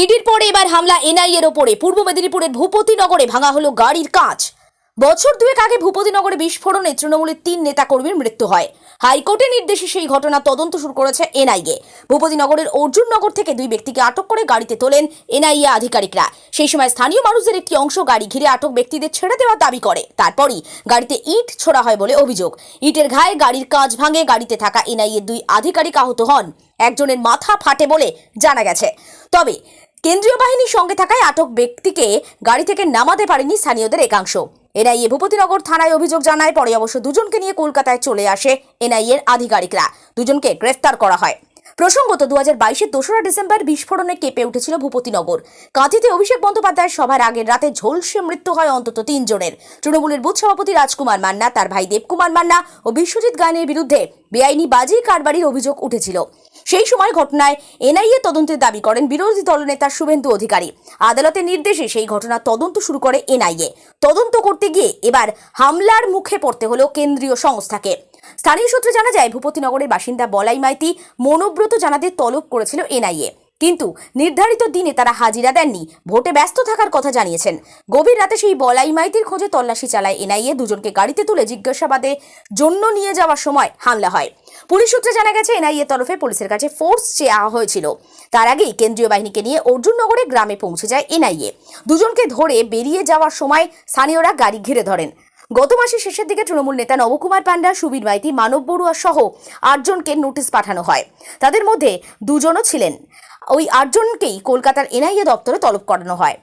ইডির পরে এবার হামলা এনআইএর ওপরে। পূর্ব মেদিনীপুরের ভূপতিনগরে ভাঙা হলো গাড়ির কাঁচ। বছর দুয়েক আগে ভূপতিনগরে বিস্ফোরণে তৃণমূলের তিন নেতাকর্মীর মৃত্যু হয়। হাইকোর্টের নির্দেশে সেই ঘটনা তদন্ত শুরু করেছে এনআইএ। ভূপতিনগরের অর্জুননগর থেকে দুই ব্যক্তিকে আটক করে গাড়িতে তোলেন এনআইএ আধিকারিকরা। সেই সময় স্থানীয় মানুষদের একটি অংশ গাড়ি ঘিরে আটক ব্যক্তিদের ছেড়ে দেওয়ার দাবি করে। তারপরই গাড়িতে ইট ছোড়া হয় বলে অভিযোগ। ইটের ঘায়ে গাড়ির কাঁচ ভাঙে গাড়িতে থাকা এনআইএ দুই আধিকারিক আহত হন। একজনের মাথা ফাটে বলে জানা গেছে। তবে কেন্দ্রীয় বাহিনীর সঙ্গে থাকায় আটক ব্যক্তিকে গাড়ি থেকে নামাতে পারেনি স্থানীয়দের একাংশ। এনআইএ ভূপতিনগর থানায় অভিযোগ জানায়, পরে অবশ্য দুজনকে নিয়ে কলকাতায় চলে আসে এনআইএর আধিকারিকরা। দুজনকে গ্রেফতার করা হয়। প্রসঙ্গত দু হাজার বাইশের দোসরা ডিসেম্বর বিস্ফোরণে কেঁপে উঠেছিল ভূপতিনগর। কাঁথিতে অভিষেক বন্দ্যোপাধ্যায়ের সভার আগের রাতে ঝলসে মৃত্যু হয় অন্তত তিনজনের। তৃণমূলের বুথ সভাপতি রাজকুমার মান্না, তার ভাই দেবকুমার মান্না ও বিশ্বজিৎ গায়নের বিরুদ্ধে বেআইনি বাজি কারবারির অভিযোগ উঠেছিল। সেই সময় ঘটনায় এনআইএ তদন্তের দাবি করেন বিরোধী দলনেতা শুভেন্দু অধিকারী। আদালতের নির্দেশে সেই ঘটনা তদন্ত শুরু করে এনআইএ। তদন্ত করতে গিয়ে এবার হামলার মুখে পড়তে হলো কেন্দ্রীয় সংস্থাকে। স্থানীয় সূত্রে জানা যায়, ভূপতিনগরের বাসিন্দা বলাই মাইতি মনোব্রত জানাতে তলব করেছিল এনআইএ। কিন্তু নির্ধারিত দিনে তারা হাজিরা দেননি। ভোটে ব্যস্ত থাকার কথা জানিয়েছেন। গভীর রাতে সেই বলাই মাইতির খোঁজে তল্লাশি চালায় এনআইএ দুজনকে গাড়িতে তুলে জিজ্ঞাসাবাদে জন্য নিয়ে যাওয়ার সময় হামলা হয়। পুলিশ সূত্রে জানা গেছে, এনআইএ তরফে পুলিশের কাছে ফোর্স চেয়ে হয়েছিল। তার আগেই কেন্দ্রীয় বাহিনীকে নিয়ে অর্জুননগরে গ্রামে পৌঁছে যায় এনআইএ। দুজনকে ধরে বেরিয়ে যাওয়ার সময় স্থানীয়রা গাড়ি ঘিরে ধরেন। গত মাসের শেষের দিকে তৃণমূল নেতা নবকুমার পান্ডা, সুবীর মাইতি, মানব বড়ুয়া সহ আটজনকে নোটিশ পাঠানো হয়। তাদের মধ্যে দুজনও ছিলেন। ওই আটজনকেই কলকাতার এনআইএ দপ্তরে তলব করানো হয়।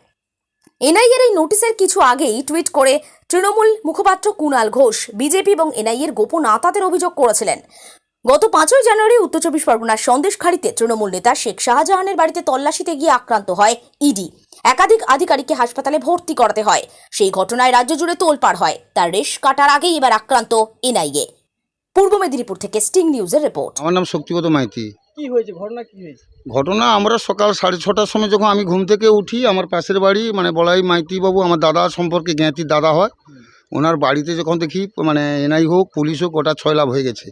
এনআইএর এই নোটিশের কিছু আগেই টুইট করে তৃণমূল মুখপাত্র কুণাল ঘোষ, বিজেপি এবং এনআইএর গোপন আতাতের অভিযোগ করেছিলেন। গত পাঁচই জানুয়ারি উত্তর চব্বিশ পরগনার সন্দেশখাড়িতে তৃণমূল নেতা শেখ শাহজাহানের বাড়িতে তল্লাশিতে গিয়ে আক্রান্ত হয় ইডি। একাধিক আধিকারিককে হাসপাতালে ভর্তি করাতে হয়। সেই ঘটনায় রাজ্য জুড়ে তোলপাড় হয়। তার রেশ কাটার আগেই এবার আক্রান্ত এনআইএ। পূর্ব মেদিনীপুর থেকে স্টিং নিউজের রিপোর্ট। আমার নাম শক্তিগত মাইতি। কি হয়েছে? ঘটনা কি হয়েছে? ঘটনা আমরা সকাল সাড়ে ছটার সময় যখন আমি ঘুম থেকে উঠি আমার পাশের বাড়ি মানে বলাই মাইতি বাবু আমার দাদা সম্পর্কে জ্ঞাতির দাদা হয়। ওনার বাড়িতে যখন দেখি মানে এনআই হোক পুলিশ হোক ওটা ছয় লাভ হয়ে গেছে।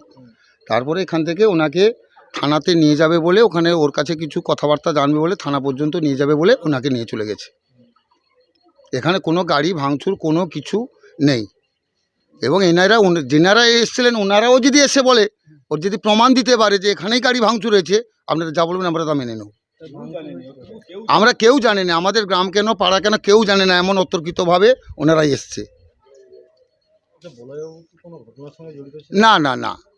তারপরে এখান থেকে ওনাকে থানাতে নিয়ে যাবে বলে ওখানে ওর কাছে কিছু কথাবার্তা জানবে বলে থানা পর্যন্ত নিয়ে যাবে বলে ওনাকে নিয়ে চলে গেছে। এখানে কোনো গাড়ি ভাঙচুর কোনো কিছু নেই। এবং এনারা যেনারা এসেছিলেন ওনারাও যদি এসে বলে ওর যদি প্রমাণ দিতে পারে যে এখানেই গাড়ি ভাঙচুর হয়েছে আপনারা যা বলবেন আমরা তা মেনে নেব। আমরা কেউ জানি না আমাদের গ্রাম কেন পাড়া কেন কেউ জানে না এমন অতর্কিতভাবে ওনারাই এসছে। না না না। কারণ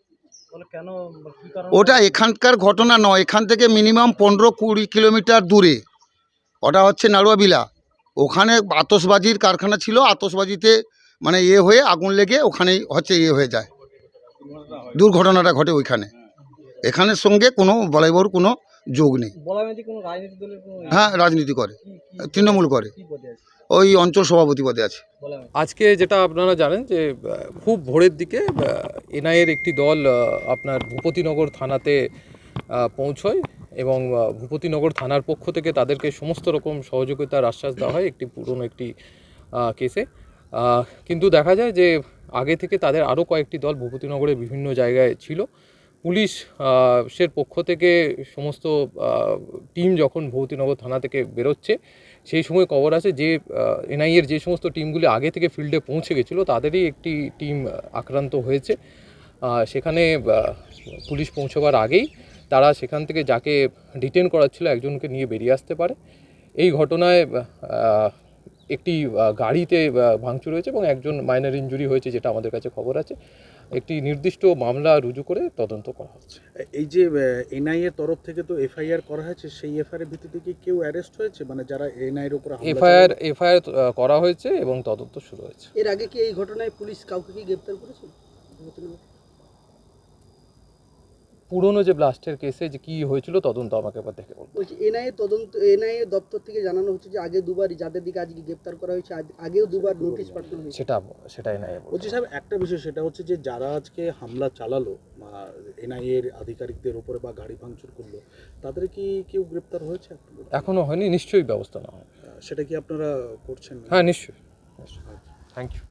ওটা এখানকার ঘটনা নয়। এখান থেকে মিনিমাম পনেরো কুড়ি কিলোমিটার দূরে। ওটা হচ্ছে নাড়ুয়াবিলা। ওখানে আতসবাজির কারখানা ছিল। আতসবাজিতে মানে ইয়ে হয়ে আগুন লেগে ওখানেই হচ্ছে ইয়ে হয়ে যায়। দুর্ঘটনাটা ঘটে ওইখানে। এখানের সঙ্গে কোনো বলাইবাবুর কোনো যোগ নেই। হ্যাঁ রাজনীতি করে। তৃণমূল করে। ওই অঞ্চল সভাপতি পদে আছে। আজকে যেটা আপনারা জানেন যে খুব ভোরের দিকে এনআইএর একটি দল আপনার ভূপতিনগর থানাতে পৌঁছয় এবং ভূপতিনগর থানার পক্ষ থেকে তাদেরকে সমস্ত রকম সহযোগিতার আশ্বাস দেওয়া হয় একটি পুরনো একটি কেসে। কিন্তু দেখা যায় যে, আগে থেকে তাদের আরও কয়েকটি দল ভূপতিনগরের বিভিন্ন জায়গায় ছিল। পুলিশ সের পক্ষ থেকে সমস্ত টিম যখন ভৌতিনগর থানা থেকে বেরোচ্ছে, সেই সময় খবর আছে যে এনআইএর যে সমস্ত টিমগুলি আগে থেকে ফিল্ডে পৌঁছে গেছিল, তাদেরই একটি টিম আক্রান্ত হয়েছে। সেখানে পুলিশ পৌঁছবার আগেই তারা সেখান থেকে যাকে ডিটেন করাচ্ছিল একজনকে নিয়ে বেরিয়ে আসতে পারে। এই ঘটনায় একটি গাড়িতে ভাঙচুর হয়েছে এবং একজন মাইনার ইঞ্জুরি হয়েছে, যেটা আমাদের কাছে খবর আছে। একটি নির্দিষ্ট মামলা রুজু করে তদন্ত করা হচ্ছে। এই যে এনআইএ তরফ থেকে তো এফআইআর করা হয়েছে সেই এফআইআর ভিত্তিতে কি কেউ অ্যারেস্ট হয়েছে? মানে যারা এনআইএর উপর হামলা এফআইআর এফআইআর করা হয়েছে এবং তদন্ত শুরু হয়েছে। এর আগে কি এই ঘটনায় পুলিশ কাউকে কি গ্রেফতার করেছে? পুরনো যে ব্লাস্টের কেসে যে কী হয়েছিল তদন্ত আমাকে এবার দেখে বলব বলছি এনআইএ তদন্ত এনআইএ দপ্তর থেকে জানানো হচ্ছে যে আগে দুবার যাদের দিকে আজকে গ্রেপ্তার করা হয়েছে আগ- আগেও দুবার নোটিশ পাঠানো হয়েছে। সেটা সেটা নাই বলছি। সাহেব একটা বিষয় সেটা হচ্ছে যে যারা আজকে হামলা চালালো বা এনআইএর আধিকারিকদের উপরে বা গাড়ি ভাঙচুর করল তাদের কি কেউ গ্রেপ্তার হয়েছে একটু এখনও হয়নি নিশ্চয়ই ব্যবস্থা নেওয়া সেটা কি আপনারা করছেন হ্যাঁ নিশ্চয়ই। Thank you